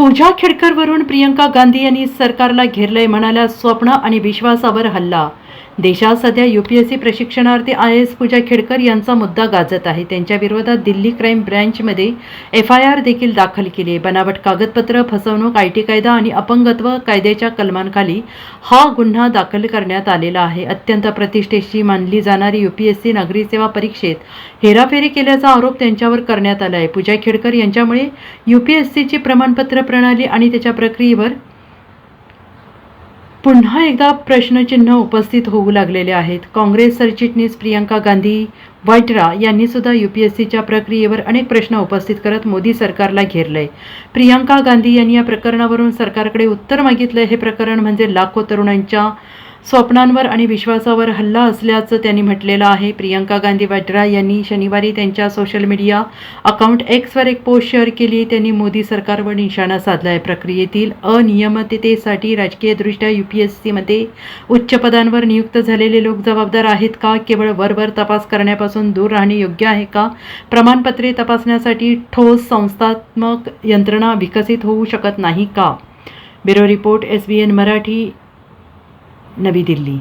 पूजा खेडकरवरून प्रियंका गांधी यांनी सरकारला घेरलंय म्हणाल्या स्वप्न आणि विश्वासावर हल्ला. देशात सध्या युपीएससी प्रशिक्षणार्थी आय एस पूजा खेडकर यांचा मुद्दा गाजत आहे. त्यांच्या विरोधात दिल्ली क्राईम ब्रँचमध्ये एफ आय आर देखील दाखल केली आहे. बनावट कागदपत्र फसवणूक आय टी कायदा आणि अपंगत्व कायद्याच्या कलमांखाली हा गुन्हा दाखल करण्यात आलेला आहे. अत्यंत प्रतिष्ठेशी मानली जाणारी युपीएससी नागरी सेवा परीक्षेत हेराफेरी केल्याचा आरोप त्यांच्यावर करण्यात आला आहे. पूजा खेडकर यांच्यामुळे युपीएससीची प्रमाणपत्र प्रणाली आणि त्याच्या प्रक्रियेवर पुन्हा एकदा प्रश्नचिन्ह उपस्थित होऊ लागलेले आहेत. काँग्रेस सरचिटणीस प्रियंका गांधी वाड्रा यांनी सुद्धा सीच्या प्रक्रियेवर अनेक प्रश्न उपस्थित करत मोदी सरकारला घेरलंय. प्रियंका गांधी यांनी या प्रकरणावरून सरकारकडे उत्तर मागितलं. हे प्रकरण म्हणजे लाखो तरुणांच्या स्वप्नांवर आणि विश्वासावर हल्ला असल्याचं त्यांनी म्हटलेलं आहे. प्रियंका गांधी वाड्रा यांनी शनिवारी त्यांच्या सोशल मीडिया अकाउंट एक्सवर एक पोस्ट शेअर केली. त्यांनी मोदी सरकारवर निशाणा साधला आहे प्रक्रियेतील अनियमिततेसाठी राजकीयदृष्ट्या यू पी एस सीमध्ये उच्च पदांवर नियुक्त झालेले लोक जबाबदार आहेत का? केवळ वरवर तपास करण्यापासून दूर राहणे योग्य आहे का? प्रमाणपत्रे तपासण्यासाठी ठोस संस्थात्मक यंत्रणा विकसित होऊ शकत नाही का? Bureau report S B N Marathi Navi Delhi